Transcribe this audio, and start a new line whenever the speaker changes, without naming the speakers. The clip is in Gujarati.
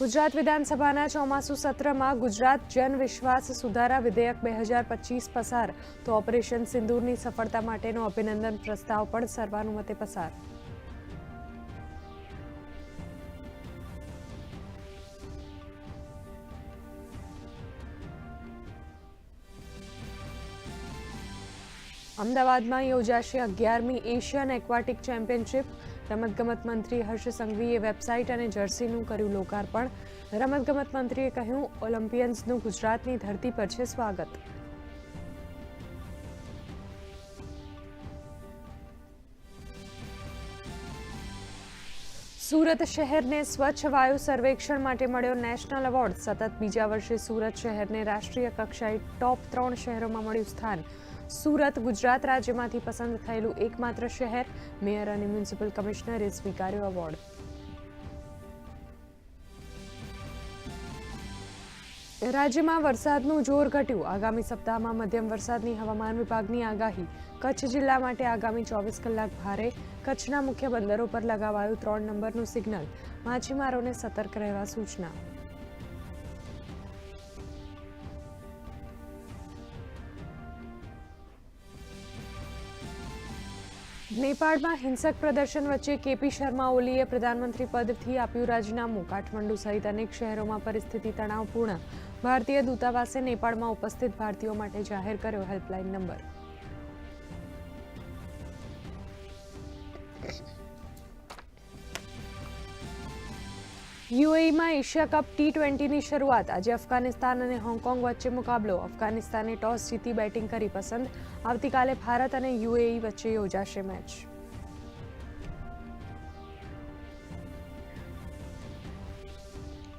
ગુજરાત વિધાનસભાના ચોમાસુ સત્રમાં ગુજરાત જન વિશ્વાસ સુધારા વિધેયક બે હજાર પચીસ પસાર. તો ઓપરેશન સિંદૂરની સફળતા માટેનો અભિનંદન પ્રસ્તાવ પણ સર્વાનુમતે પસાર. અમદાવાદમાં યોજાશે અગિયારમી એશિયન એક્વાટિક ચેમ્પિયનશિપ. રમતગમત મંત્રી હર્ષ સંઘવીએ વેબસાઇટ અને જર્સીનું કર્યું લોકાર્પણ. રમતગમત મંત્રીએ કહ્યું, ઓલિમ્પિયન્સનું ગુજરાતની ધરતી પર છે સ્વાગત. સુરત શહેરને સ્વચ્છ વાયુ સર્વેક્ષણ માટે મળ્યો નેશનલ એવોર્ડ. સતત બીજા વર્ષે સુરત શહેરને રાષ્ટ્રીય કક્ષાએ ટોપ ત્રણ શહેરોમાં મળ્યું સ્થાન. સુરત, ગુજરાત રાજ્યમાંથી પસંદ થયેલું એકમાત્ર શહેર મેયર અને મ્યુનિસિપલ કમિશનરે સ્વીકાર્યો એવોર્ડ. રાજ્યમાં વરસાદનું જોર ઘટ્યું. આગામી સપ્તાહમાં મધ્યમ વરસાદની હવામાન વિભાગની આગાહી. કચ્છ જિલ્લા માટે આગામી ચોવીસ કલાક ભારે. કચ્છના મુખ્ય બંદરો પર લગાવાયું ત્રણ નંબરનું સિગ્નલ. માછીમારોને સતર્ક રહેવા સૂચના. નેપાળમાં હિંસક પ્રદર્શન વચ્ચે કેપી શર્મા ઓલીએ પ્રધાનમંત્રી પદથી આપ્યું રાજીનામું. કાઠમંડુ સહિત અનેક શહેરોમાં પરિસ્થિતિ તણાવપૂર્ણ. ભારતીય દૂતાવાસે નેપાળમાં ઉપસ્થિત ભારતીયો માટે જાહેર કર્યો હેલ્પલાઇન નંબર. યુએઈમાં એશિયા કપ ટી ટ્વેન્ટીની શરૂઆત. આજે અફઘાનિસ્તાન અને હોંગકોંગ વચ્ચે મુકાબલો. અફઘાનિસ્તાને ટોસ જીતી બેટિંગ કરી પસંદ. આવતીકાલે ભારત અને યુએઈ વચ્ચે યોજાશે મેચ.